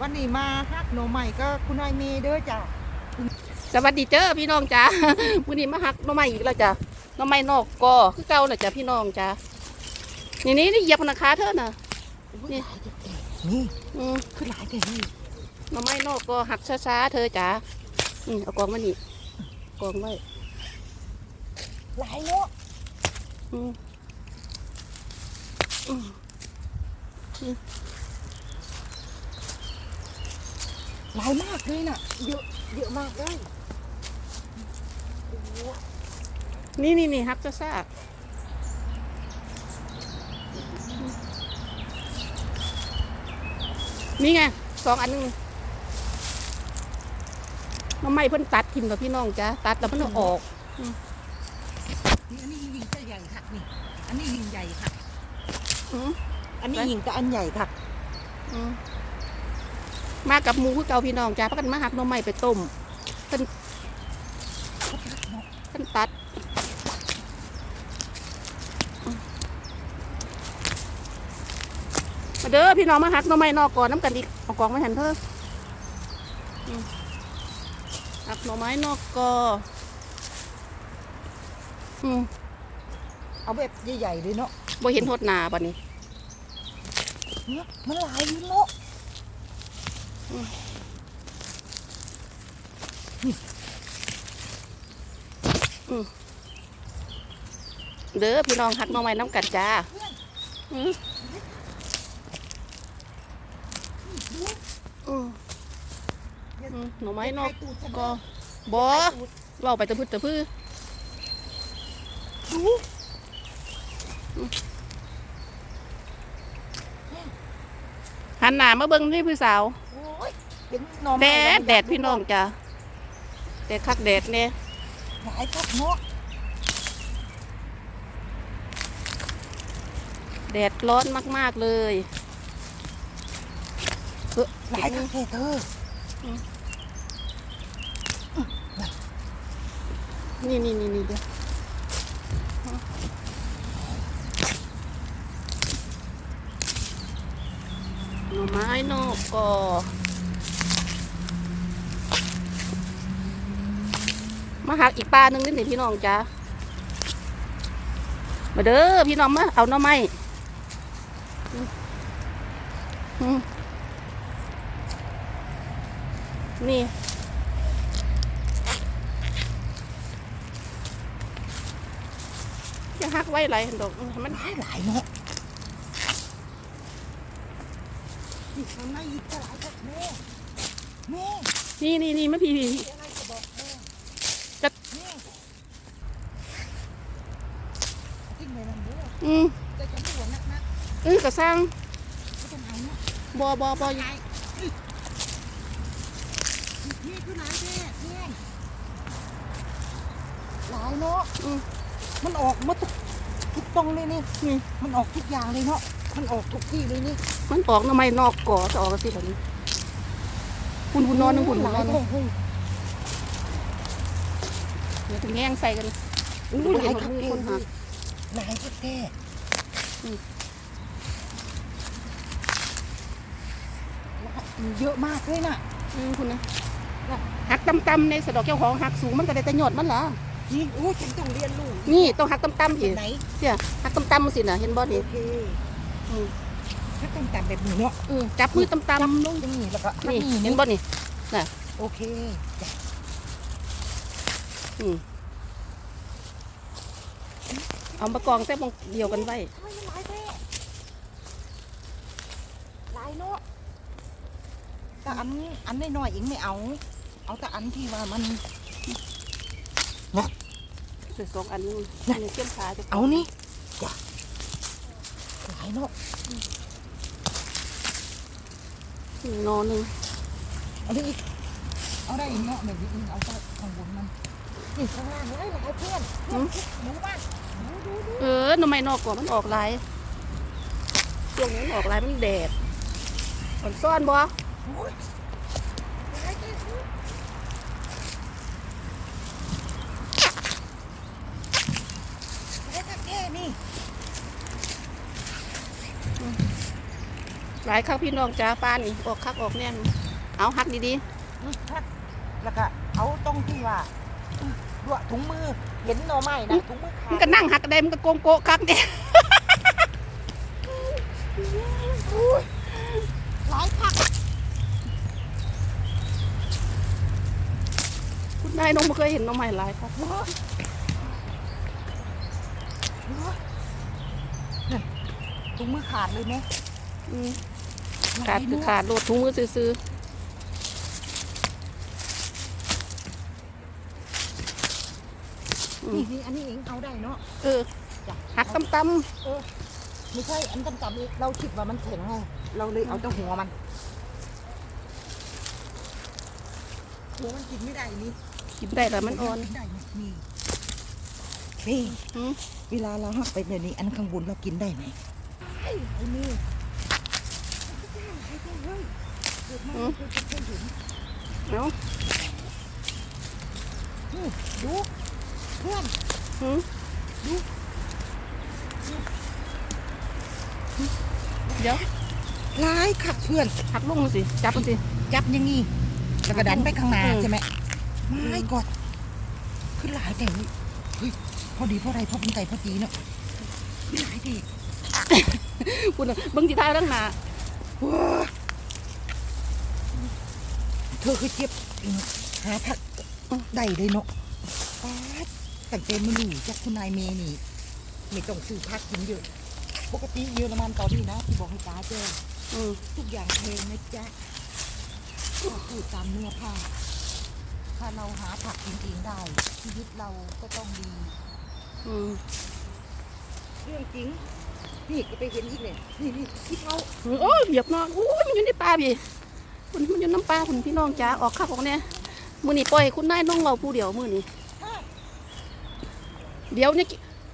วันนี้มาฮักหน่อใหม่ก็คุณนายเมย์เด้อจ้าสวัสดีเจ้อพี่น้องจ้าวันนี้มาหักหน้องไม้อีกแล้วจ้ะหน้องไม้นอกกอคือเก่าน่ะจ้ะพี่น้องจ้านี่นี่นี่เหยียบนาคาเธอน่ะนี่นี่อืมคือหลายแต่นี่หน้องไม้นอกกอหักช้าๆเธอจ้านี่เอากองมานี่กองไว้หลายเนาะอืมอืม หลายมากเลยน่ะ เยอะเยอะมากเลยนี่นี่นี่หักช้าๆนี่ไงสองอันหนึงหน้องไม้เพิ่นตัดทิ่มกับพี่น้องจ้าตัดแล้วมันเอาออกนี่อันนี้ยิงจะใหญ่ค่ะนี่ อันนี้ยิงใหญ่ค่ะอืมอันนี้ยิงก็อันใหญ่ค่ะอื มมากับหมูคือเก่าพี่น้องจ้าพักกันมาหักหน่อไม้ไปต้มเพิ่นเพิ่นตัดอืมมาเด้อพี่น้องมาหักหน่อไม้นอกก่อนน้ำกันอีกเอากองมาหันเถอะอืมหักหน่อไม้นอกกออืมเอาแบบใหญ่ๆเลยเนาะบ่เห็นหดหนาป่ะนี่เนี่ยมันหลายอยู่เนาะ เด้อพี่น้องหักน่อไม้น้ำกันจ้าหน่อไม้นอกก็บอเราไปตะพื้ตะพื้ดูหันหน้ามาเบิ่งนี่พี่สาว เป็นหน่อแดไม้ดแดดพี่น้องจ้าแดดคักแดดเนี่ยหลายครับเนาะแดดร้อนมาก ๆ เลยหลายครับเธอนี่นี่นี่นี่เดี๋ยวหน่อไม้นอกกอ มาหักอีกปลาหนึ่งนิดหนึ่งพี่น้องจ้ามาเด้อพี่น้องมาเอาหน่อไม้อืมอืมนี่จะหักไว้ไรดอกให้มันหลายหลายเนาะอีกข้างในอีกก็หลายครับแม่แม่นี่นี่นี่มาพี่พี่ มีอะไรจะบอกแม่ จะ แม่ทิ้งไปนั่นเด้อ อืม แต่จะไม่หวนนักนัก เออกระซังๆก็ต้องเอาเนาะบอบอบอนี่คือหลายแม่แม่หลายเนาะอืมมันออกมาทุกทุกตรงเลยนี่นี่มันออกทุกอย่างเลยเนาะมันออกทุกที่เลยนี่มันออกทำไมนอกก่อจะออกกันสิแบบนี้หุ่นหุ่นนอนหนึงหุ่นหุ่นนอนหนึงโอ้ยเดี๋ยวถึงแง่งใส่กันอู้หลายครับมีแท้คนหาหลายครับแท้ อืม เยอะมากเลยน่ะอืมคุณนะหักตำๆในสะดอกเจ้าของหักสูงมันก็ได้แต่หยอดมันล่ะจริงโอ้ยฉันต้องเรียนรู้นี่ต้องหักตำๆแบสิบไหนเสียหักตำๆสินะเห็นบ่นี่โอเคอืมถ้าต้องตัดแบบนี้เนาะอืมจับมือตำจำลงตรงนี้แล้วก็ๆนี่นี่เห็นบ่นี่โอเคจ้ะอืมเอามากองแซ่บมองเดียวกันไว้ ทำไมมันหลายแท้หลายเนาะ แต่อันอันน้อยๆเองไม่เอา เอาแต่อันที่ว่ามันเสือสองอันนี้น่ะอันนี้เชื่อมขาจะเอานี่จ้ะหลายเนาะนอนหนึ่งเอาได้อีกเอาได้อีกเนาะแบบนี้อีกเอาแต่ข้างบนมันนี่ข้างล่างเลยหลายเพื่อนเพื่อนหนูบ้านหนูดูดูเออหน่อไม้นอกก่อนมันออกลายช่วงนี้มันออกลายมันแดดอ่อนซ่อนบ่โอ้ย หลายข้ายแท้นี่หลายครั้งพี่น้องจ้าปลานี่ออกคักออกแน่นเอาหักดีอืมฮักแล้วก็เอาตรงที่ว่าอืมลวถุงมือเห็นหน่อไม้นะถุงมือขามันก็นั่งหักได้มันก็โกงโกะคักเนี่ย หลายผัก คุณนายน้องไม่เคยเห็นหน้องใหม่หลายครับเนอะเนอะนั่นถุงมือขาดเลยไหมอืมหลขาดยคือเนอะขาดโลดถุงมือซื้อๆอืมนี่นี่อันนี้เองเอาได้เนาะเออจ้ะหักตำไม่ใช่อันจำๆนี่เราคิดว่ามันแข็งไงเราเลยเอาแต่หัวมันหัวมันกินไม่ได้นี่ๆ กินได้แต่มันอ่อนกินได้นี่นี่อืมเวลาเราหักไปเนี่ยนี่อันข้างบนเรากินได้ไหมไอ้ไอ้นี่เฮ้ยเกิดมาไม่เคยเคยเห็นเอานี่ดูเพื่อนอืมเดี๋ยวร้ายขัดเพื่อนหักลงมาสิ จับมันสิ จับอยังงี้แล้วก็ดันไปข้างหน้าอืมใช่ไหม ไม่กอดขึ้นหลายแต่เฮ้ยเฮ้ยพอดีพอไรพอเป็นไก่พอดีเนาะขึ้นหลายดีคุณน่ะเบิ่งที่ท้ายตั้งหนาว้าเธอคือเจ็บหาผักได้เลยเนาะป๊าดตั้งแต่ไม่รู้จักคุณนายเมย์นี่ไม่ต้องซื้อผักกินเยอะปกติเยอรมันตอนนี้นะที่บอกให้ป้าเจออืมทุกอย่างแพงนะจ๊ะก็พูดตามเนื้อผ้า ถ้าเราหาผักกินเองได้ ชีวิตเราก็ต้องดีอืมเรื่องจริงนี่ก็ไปเห็นอีกเนี่ยนี่นี่ที่เขาโอ้ยเหยียบเนาะโอ้ยมันอยู่ในป่าพี่คุณมันอยู่น้ำปลาคุณพี่น้องจ้าออกคักออกเนี่ยมือนี่ปล่อยให้คุณนายน้องเราผู้เดียวมือนี่เดี๋ยวเนี่ย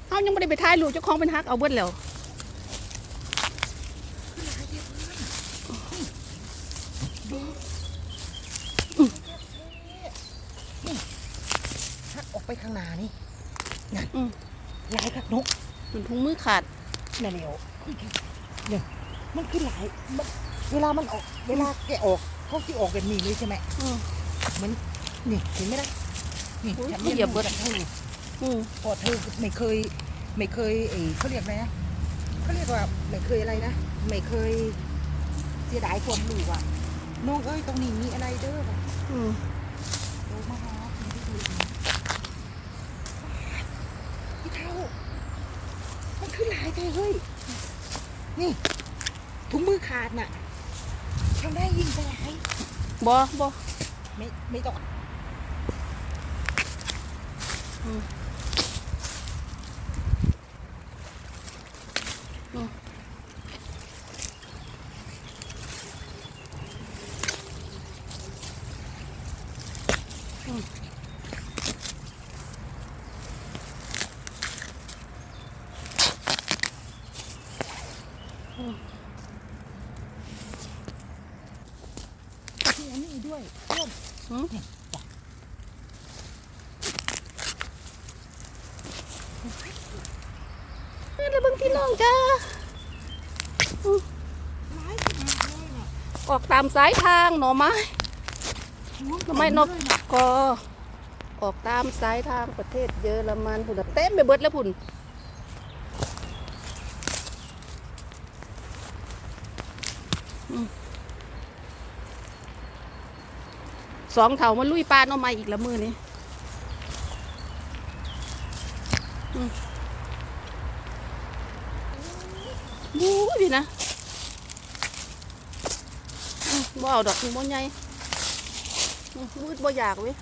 เขายังไม่ได้ไปท้ายลูกเจ้าของเป็นฮักเอาเบิดแล้ว หักออกไปข้างห น้านี่นั่นอืมหลายคักนกมันถุงมือขาดนั่นเดียวเนี่ยมันคือหลายมันเวลามันออก เวลาแกะออกเขาที่ออกแบบนี้เลยใช่ไหมอืมเหมือนนี่เห็นไหมล่ะนี่อุ๊ยฉันเหยียบเบิดจากเธออืมพอเธอไม่เคย ไม่เคยเออเขาเรียกอะไรนะเขาเรียกว่าไม่เคยอะไรนะไม่เคยเสียดายความรู้อะน้องเอ้ยตรงนี้มีอะไรเด้อว่ะ อืม โตมาหาคุณที่ดูดีพี่เท่ามันคือหลาย ใจเฮ้ย นี่ถุงมือขาดน่ะทำได้ยิงไปหลายบ่บ่ไม่ไม่ต้อง ที่อันนี้ด้วยเพื่อน อืมนี่ละเบิ่งพี่น้องจ้า ร้ายขนาดเลยน่ะ ออกตามสายทางหน่อไม้หัวทำไมนกเลยน่ะก็ออกตามสายทางประเทศเยอรมันพุ่นเต็มไปเบิดแล้วพุ่นสองเถามันลุยปลาหน่อไม้อีกละมือนี้อืมดูพี่นะอืมบ่ เอาดอกบ่ใหญ่อืมมืดบ่อยากเว้ย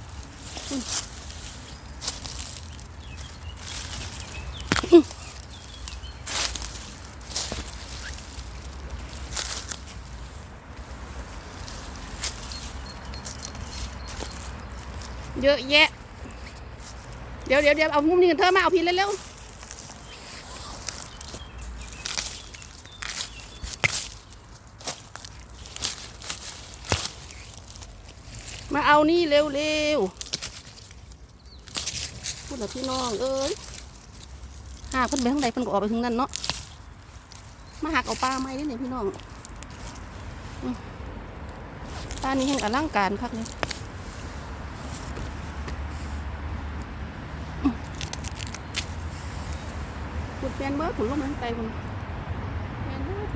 เยอะแยะ เดี๋ยวเดี๋ยวเดี๋ยวเอามุมนี้กันเธอมาเอาพีเร็วๆ เอานี่เร็วเร็วพูดกับพี่น้องเอ้ยหาเพิ่นไปทางใดเพิ่นก็ออกไปทางนั้นเนาะมาหักเอาปลาไม้นี่เนี่ยพี่น้องป้านนี้แห่งอลังการคักเลยขุดแมนเบิร์ขุดลงมันไปคุณแมนเบิร์ด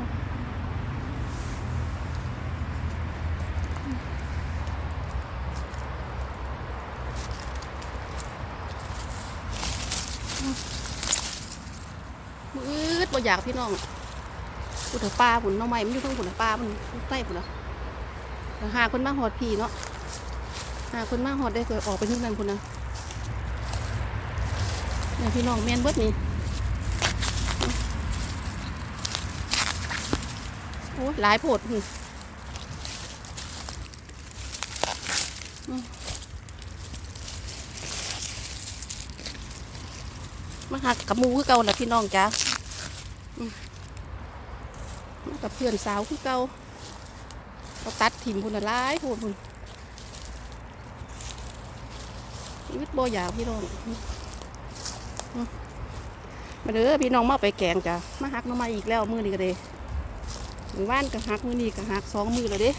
มืดบ่อยากพี่น้องขุดถึงปลาผุนน้องใหม่มันอยู่ทั้งผุนปลามันใต้ผุนอะหาคนมาหอดผีเนาะหาคนมาหอดได้เคยออกไปทึงนั้นคุณนะเนี่ยพี่น้องแมนเบิดนี่โอ้ยหลายโพดหึอืมมา หักกับมูคือเก่าแหละพี่น้องจ้ากับเพื่อนสาวคือเก่าเราตัดถิ่มพุ่นละหลายโพดพุ่นชีวิตบ่อยาวพี่น้องมาเด้อพี่น้องมาไปแกงจ้ะมาหักน้ำมาอีกแล้วมือนี้ก็เลยมือว่านก็หักมือนี้ก็หักสองมือแล้วเด้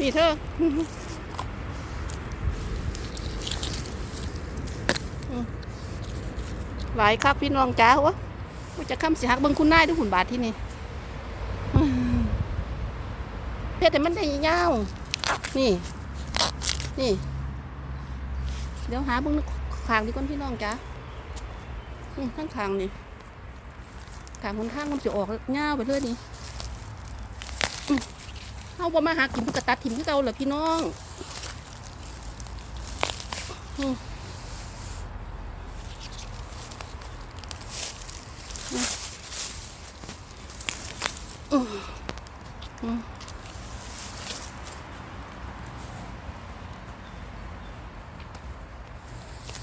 นี่เธอหลายครับพี่น้องจ้าวะว่าจะค้ำสิหักเบิ่งคุณนายด้วยหุ่นบาทที่นี่เพชรแต่มันได้ยาวนี่ นี่ เดี๋ยวหาเบิ่งขางดีกว่าพี่น้องจ้ะอืมทั้งขางนี่ขางคนข้างมันจะออกเงาวไปเลยนี่ เอาบ่มาหากินเพิ่นกตัดถิ่มคือเก่าเหรอพี่น้อง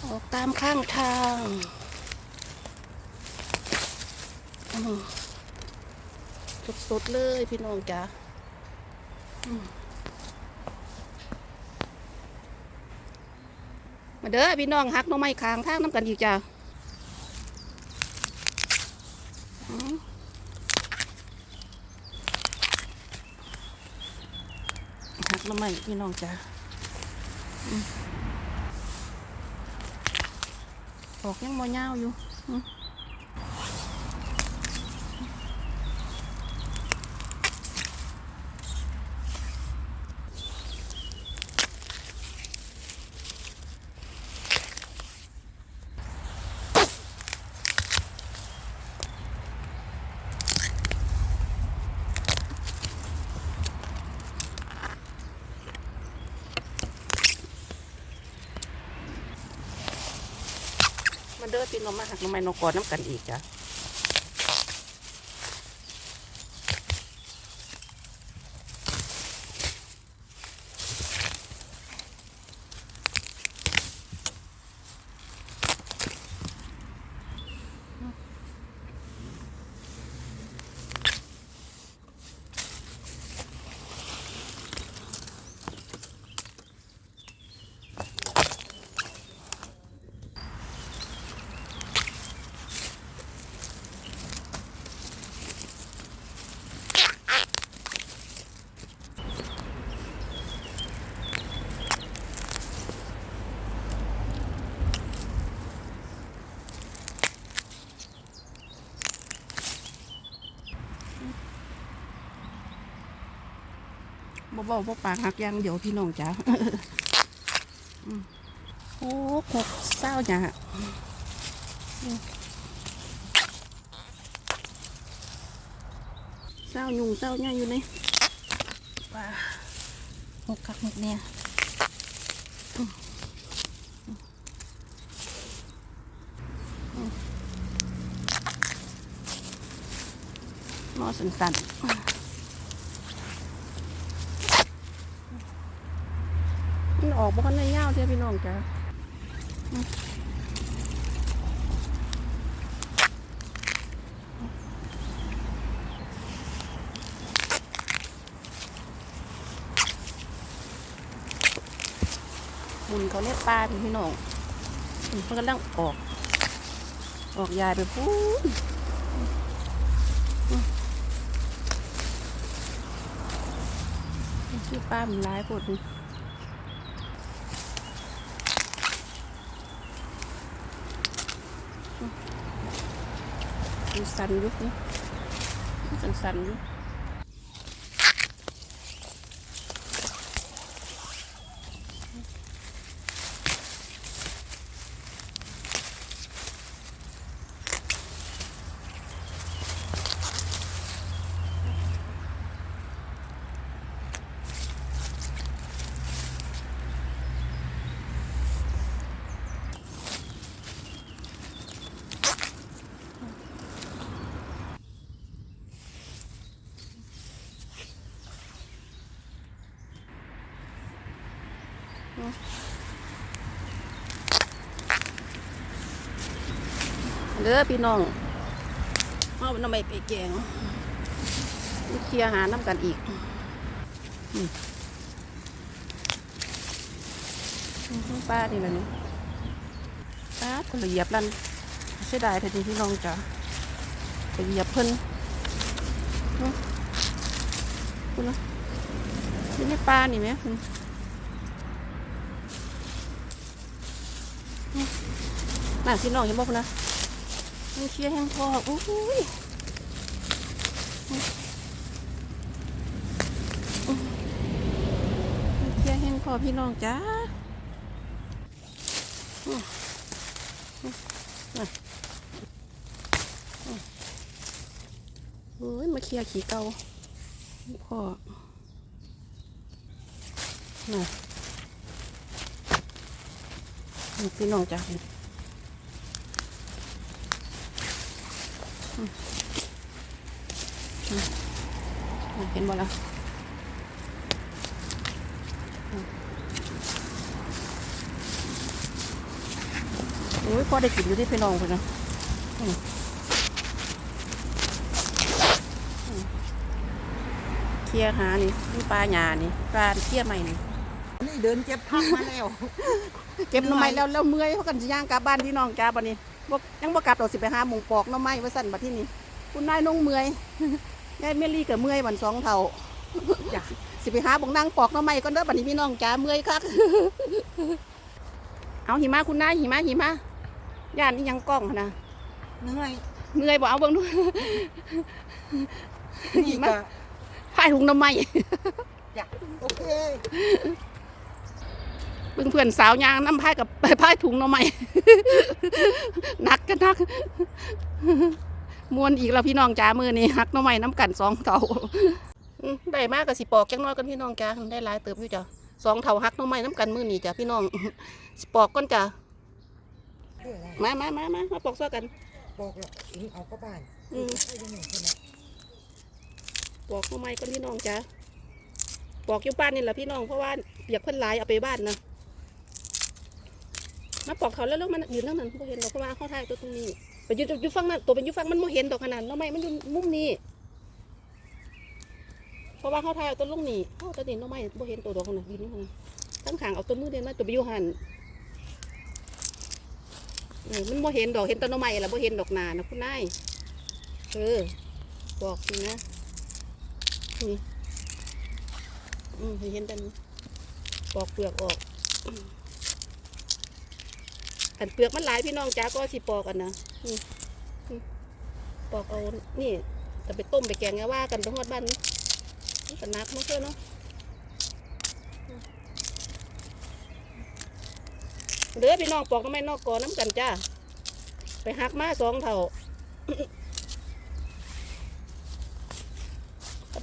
ออกตามข้างทางสดๆเลยพี่น้องจ๋า มาเด้อพี่น้องฮักน้องไม้คางทางน้ำกันอีกจ้าฮักน้องไม้พี่น้องจ้าออกยังมอยาวอยู่ พี่น้องมาหักน้องไม้นองกอน้ำกันอีกจ้ะ บ่บ่บ่ปากหักอยางเดี๋ยวพี่น้องจ้ะอืมโอ้หกเศร้าจ้ะอืมเศร้ายุงเศร้าเนี่ยอยู่นี่ว้าหกคักหกเนี่ยอืมอืมหมอสันๆมัน ออกบ่คันได้ยาวเท่าพี่น้องจ้ะอืมหมุนเขาเรียกปลาพี่น้องมันกำลังออก ออกยายไปพูนป้ามันร้ายปวดนี่มัน สั่นอยุกนี่มันสั่นๆอ เด้อพี่น้องเอาน้ำไมไปแกงมาเคลียร์หาน้ำกันอีกอืมอืมป้านี่แหละนี่ป้าคนละเหยียบนั่นเสียดายแท้จริงพี่น้องจ้ะไปเหยียบเพิ่นคุณนะนี่ไม่ป้านี่ไหมคุณอืม น่าพี่น้องเห็นบ่คุณนะมันเคลียร์แห้งพออุ้ยมันเคลียร์แห้งพอพี่น้องจ้าโอ้ยมาเคลียร์ขี้เกาพ่อน่ะพี่น้องจ้า เห็นบ่ละโอ้ยพอได้กินอยู่ที่พี่น้องเพิ่นนะอืมอืมเคลียร์หานี่นี่ปลาหยานี่ปลาเคลียร์ใหม่นี่นี่เดินเจ็บพักมาแล้ว เก็บหน่อไม้แล้วแล้วเมื่อยเขากันสิย่างกลับบ้านพี่น้องจ้าบัดนี้บ่ยังบ่กลับดอกสิไปหาหมงปอกหน่อไม้ไว้สั่นบัดที่นี่คุณนายนงเมื่อย ยายเมลี่ก็เมื่อยบันสองเท่าจ้ะสิไปหาบงนางปอกหน่อไม้ก่อนเด้อบัดนี้พี่น้องจ้าเมื่อยคักเอาหิมะคุณนายหิมะหิมะย่านนี่ยังกล้องหั่นนะเหนื่อยเมื่อยบ่เอาเบิ่งดูนี่ก็พายถุงหน่อไม้จ้ะโอเคเบิ่งเพื่อนสาวยางน้ำพายกับพายถุงหน่อไม้หนักกันนัก มวนอีกแล้วพี่น้องจ้ามือนี้หักหน่อไม้น้ำกันสองเท่าอืมได้มากกับสิปอกจังน้อยกันพี่น้องจ้าได้หลายเติบอยู่จ้ะสองเท่าหักหน่อไม้น้ำกันมือนี้จ้ะพี่น้องสิปอกก่อนจ้ะเพื่ออะไรมามามามามาปอกซ้อกันบอกแล้วอิงเอาก็บ้านอืมใช่ยังไงใช่ไหมปอกหน่อไม้ก่อนพี่น้องจ้ะปอกอยู่บ้านนี่แหละพี่น้องเพราะว่าเปียกเพิ่นหลายเอาไปบ้านนะมาปอกเขาแล้วแล้วมันยืนนั่งนั้นบ่เห็นดอกเพราะว่าเขาถ่ายตัวตรงนี้ ไปยืนอยู่ฝั่งนั้นตัวเป็นอยู่ฝั่งมันบ่เห็นดอขนาดน่อไม้มันอยู่มุมนี้เพราะว่าเขาถ่ายเอาตัวลงนี่เขาตัวนี้น้องไม้บ่เห็นตัวดอกนะยืนอยู่หั่นทั้งขางเอาตัวมือเดินมาตัวไปอยู่หันเออมันบ่เห็นดอกเห็นตัวน้องไม้ละบ่เห็นดอกนานะคุณนายเออบอกสินะนี่อืมเห็นแต่นี้ปอกเปลือกออก อันเปลือกมันหลายพี่น้องจ้าก็สิปอกกันนะปอกเอา นี่จะไปต้มไปแกงเนี่ยว่ากันไปฮอดบ้านนี้มันหนักมากเลยเนาะเด้อพี่น้องปอกน้ำไม้นอกกอน้ำกันจ้า ไปหักมาสองเท่า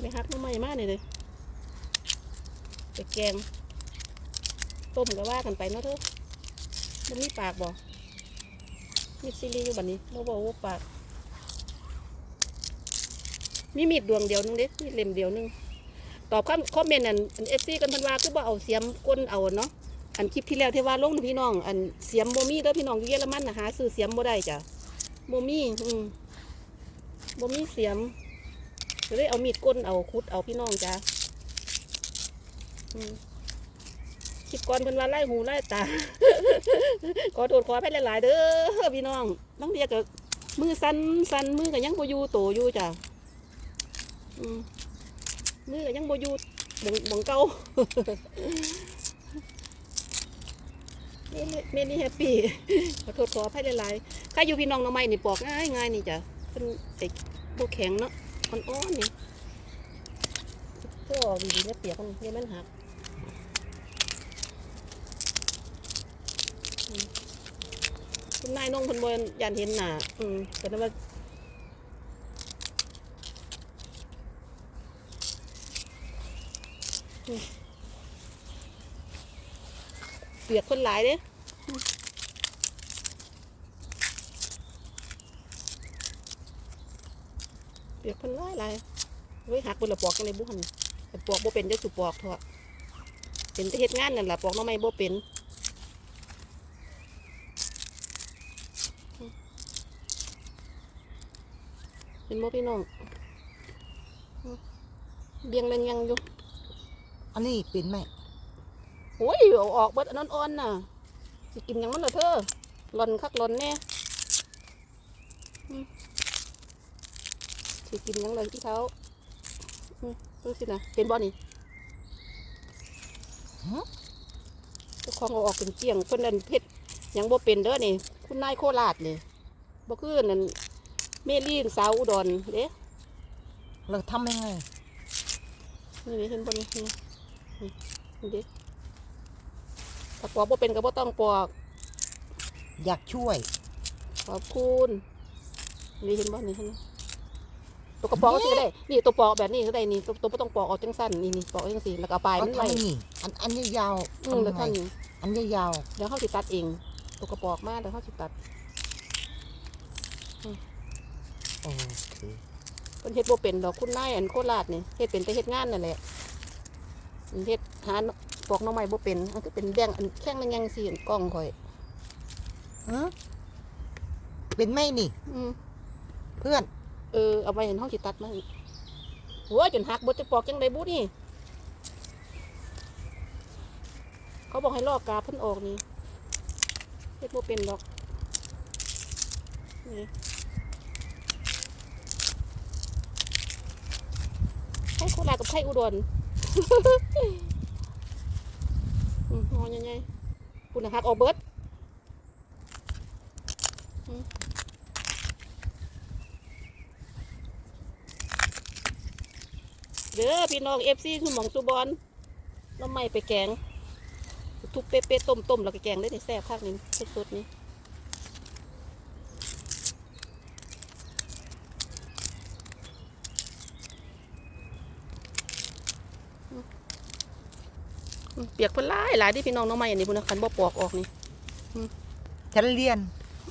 ไปหักน้ำไม้มานี่เลยไปแกงต้มก็ว่ากันไปเนาะเถอะ มันมีปากบ่มีซีรีส์อยู่บัดนี้บ่บอกว่าปาก มีมีดดวงเดียวนึงเด้มีเล่มเดียวนึง ตอบคำคอมเมนต์อันเอฟซีกันพันว่าคือบ่เอาเสียมก้นเอาเนาะ อันคลิปที่แล้วที่ว่าลงนะพี่น้อง อันเสียมโมมี่เด้อพี่น้องอยู่เยอรมันนะหาซื้อเสียมบ่ได้จ้ะโมมี่อืมโมมี่เสียมก็เลยเอามีดก้นเอาคุดเอาพี่น้องจ้ะอืม คลิปก่อนเพิ่นว่าไล่หูไล่ตา ขอโทษขอไปหลายๆเด้อพี่น้องต้องเรียกกับมือสั่นสั่นมือก็ยังบ่อยู่โตอยู่จ้ะมือก็ยังบ่อยู่บ่งบงเก่าเมนี่แฮปปี้ขอโทษขออภัยหลายๆใครอยู่พี่น้องน้องใหม่นี่ปอกง่ายง่ายนี่จ้ะเพิ่นไอ้บ่แข็งเนาะอ่อนๆนี่เพื่ออกดีๆเนี่ยเปียกมันเนี่ยมันหัก คุณนายนงคนบนยันเห็นหนาอืมแต่นั้นว่าเปียกคนหลายเด้เปียกคนหลายหลายไว้หักบนละปอกกันเลยบุหันแต่ปอกบ่เป็นจะสุปอกเถอะเป็นแต่เฮ็ดงานนั่นแหละปอกน้องไม่บ่เป็น เป็นบ่พี่น้องอืมเบียงแรงยังอยู่อันนี้เป็นไหมโอ้ยเอาออกเบิดอันนั้นอ่อนน่ะสิกินหยังมันเหรอเธอหล่อนคักหล่อนแน่อืมสิกินหยังเลยที่เขาอืมดูสินะเป็นบ่นี่เจ้าของเอาออกเป็นเจียงเพิ่นนั่นเพชรยังบ่เป็นเด้อนี่ คุณนายโคราชนี่บ่คือนั่น เมลี่สาวอุดรเด้เราทำยังไงนี่นี่เห็นบนนี่นี่นี่ดิถ้าปอกบ่เป็นก็บ่ต้องปอก อยากช่วย ขอบคุณนี่เห็นบ่นี่เห็นไหมตัวกระปอกก็สิก็ได้ นี่ตัวปอกแบบนี้ก็ได้นี่ตัวตัวบ่ต้องปอกออกจังสั้นนี่นี่ปอกจังซี่แล้วก็เอาปลายเอามันไว้ทำนี่อันอันนี้ยาวอืมแล้วทำท่านยังไงนี่อันนี้ยาวเดี๋ยวเฮาสิตัดเองตัวกระปอกมาเดี๋ยวเฮาสิตัด โอเคเพิ่นเฮ็ดบ่เป็นดอกคุณนายอันโคราชนี่เฮ็ดเป็นแต่เฮ็ดงานนั่นแหละเฮ็ดหาปอกหน่อไม้บ่เป็นมันก็เป็นแดงอันแข้งแรงๆสิอันกล้องข่อยฮะเป็นไหมนี่ อืมเพื่อน เออเอาไปเห็นห้องจิตัดมาอีกหัวจนหักบดจะปอกจังไดบุนี่ เขาบอกให้ลอกกาเพิ่นออกนี่เฮ็ดบ่เป็นดอกนี่ ให้โคราชกับไข่อุดรอืมงอยังไงปุ่นน่ะหักออกเบิดอืมเด้อพี่น้องเอฟซีคือหมองสุบอลน้ำไม่ไปแกง ทุบเป๊ะๆต้มๆแล้วก็แกงได้ในแซ่บภาคนี้สดๆนี้อืมอืม เปียกเพิ่นหลายหลายที่พี่น้องน้องใหม่อันนี้พุ่นนะคันบ่ปอกออกนี่ฉันเรียน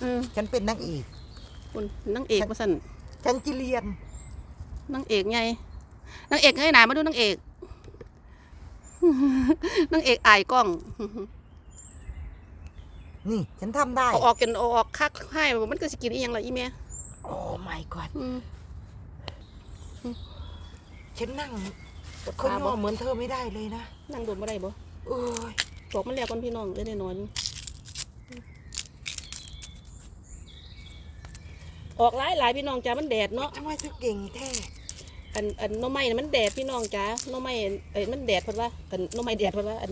อืมฉันเป็นนางเอกพุ่นนางเอกว่าซั่นฉันจะเรียนนางเอกไงนางเอกไงหนามาดูนางเอกนางเอกอายกล้อง นี่ ฉันทำได้เอาออกกันเอาออกคักให้มันก็สิกินอีหยังล่ะอีแม่โอ้ my god อืมฉันนั่งปวดคนขาย่บ่อเหมือนเธอไม่ได้เลยนะ นั่งโดนบ่ได้บ่โอ้ยบอกมันแล้วก่อนพี่น้องเอ้ยแน่นอนออกหลายหลายพี่น้องจ้ามันแดดเนาะทำไมเธอเก่งแท้อันอันหน้อไม้น่ะมันแดดพี่น้องจ้าหน้อไม้เอ้ยมันแดดเพราะว่าอันหน้อไม้แดดเพราะว่าอัน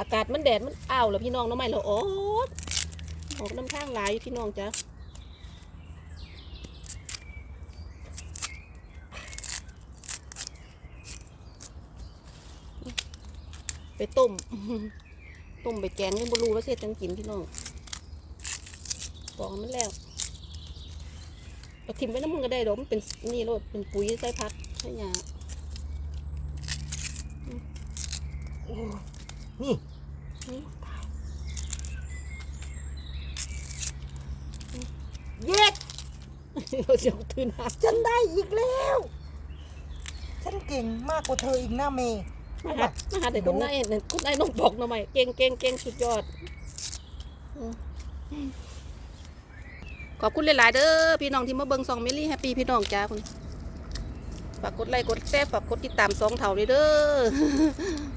อากาศมันแดดมันอ้าวแล้วพี่น้องหน้อไม้เราออกออกน้ำทางหลายพี่น้องจ้า ไปต้ม ต้มไปแกงยังบรูว่าเสร็จจังกินพี่น้องบอกมันแล้วเอาทิมไว้น้ำมันก็ได้ดอกมันเป็นนี่โลดเป็นปุ๋ยใส่พักใส่หญ้าโอ้ยนี่อืมเย็ดเราเสียวทืนหาฉันได้อีกแล้ว ฉันเก่งมากกว่าเธออีกนะเมย์ มาหามาหาแต่คุณนายเนี่ยคุณนายน้องบอกหน่อยเก่งเก่งเก่งสุดยอดขอบคุณหลาย ๆ เด้อพี่น้องที่มาเบิ่งซองเมลี่แฮปปี้พี่น้องจ้าคุณฝากกดไลค์กดแชร์ฝากกดติดตามสองเท่าเลยเด้อ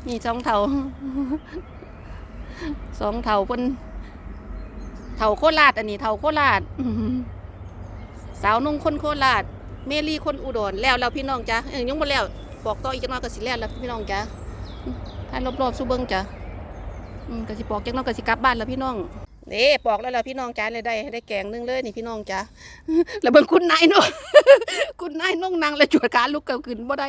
มีสองเท่าสองเท่าเพิ่นเท่าโคราชอันนี้เท่าโคราชสาวนุ่งคนโคราชเมลี่คนอุดรแล้วแล้วพี่น้องจ้ะเอ้ยยังบ่แล้ว บอกต่ออีกจักหน้อยก็สิแล้วแล้วพี่น้องจ้ะถ้ารอบๆสู้เบิ้งจ้ะอืมก็สิปอกจักหน่อยก็สิกลับบ้านแล้วพี่น้องเด้ปอกแล้วแล้วพี่น้องจ้าเลยได้ได้แกงนึงเลยนี่พี่น้องจ้ะแล้วเบิ่งคุณนายเนาะคุณนายน้องนางและจวดกาลุกเกินขึ้นบ่ได้